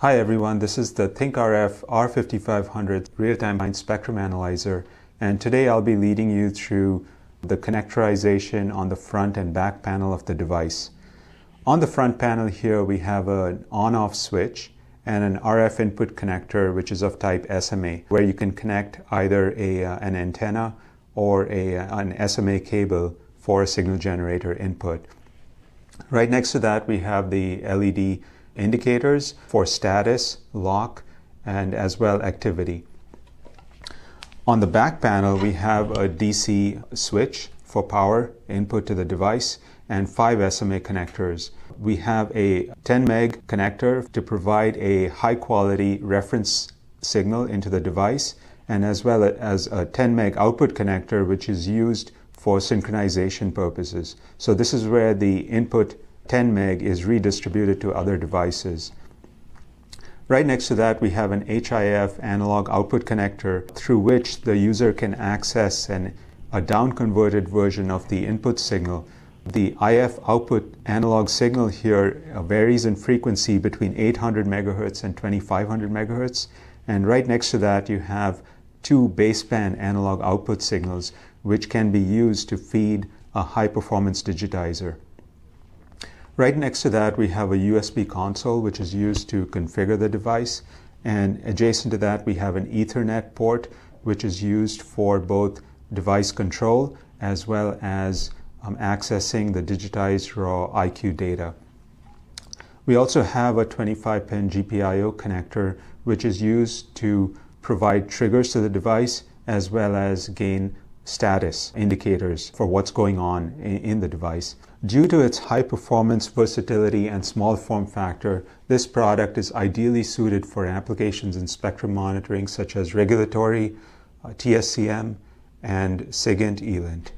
Hi everyone, this is the ThinkRF R5500 real-time spectrum analyzer and today I'll be leading you through the connectorization on the front and back panel of the device. On the front panel here we have an on-off switch and an RF input connector which is of type SMA where you can connect either a, uh, an antenna or a, uh, an SMA cable for a signal generator input. Right next to that we have the LED indicators for status, lock, and as well activity. On the back panel, we have a DC switch for power input to the device and five SMA connectors. We have a 10 meg connector to provide a high quality reference signal into the device and as well as a 10 meg output connector which is used for synchronization purposes. So this is where the input 10 meg is redistributed to other devices. Right next to that, we have an HIF analog output connector through which the user can access an, a down-converted version of the input signal. The IF output analog signal here uh, varies in frequency between 800 megahertz and 2500 megahertz. And right next to that, you have two baseband analog output signals, which can be used to feed a high-performance digitizer. Right next to that, we have a USB console, which is used to configure the device. And adjacent to that, we have an Ethernet port, which is used for both device control as well as um, accessing the digitized raw IQ data. We also have a 25 pin GPIO connector, which is used to provide triggers to the device as well as gain status indicators for what's going on in, the device. Due to its high performance, versatility, and small form factor, this product is ideally suited for applications in spectrum monitoring such as regulatory, uh, TSCM, and SIGINT ELINT.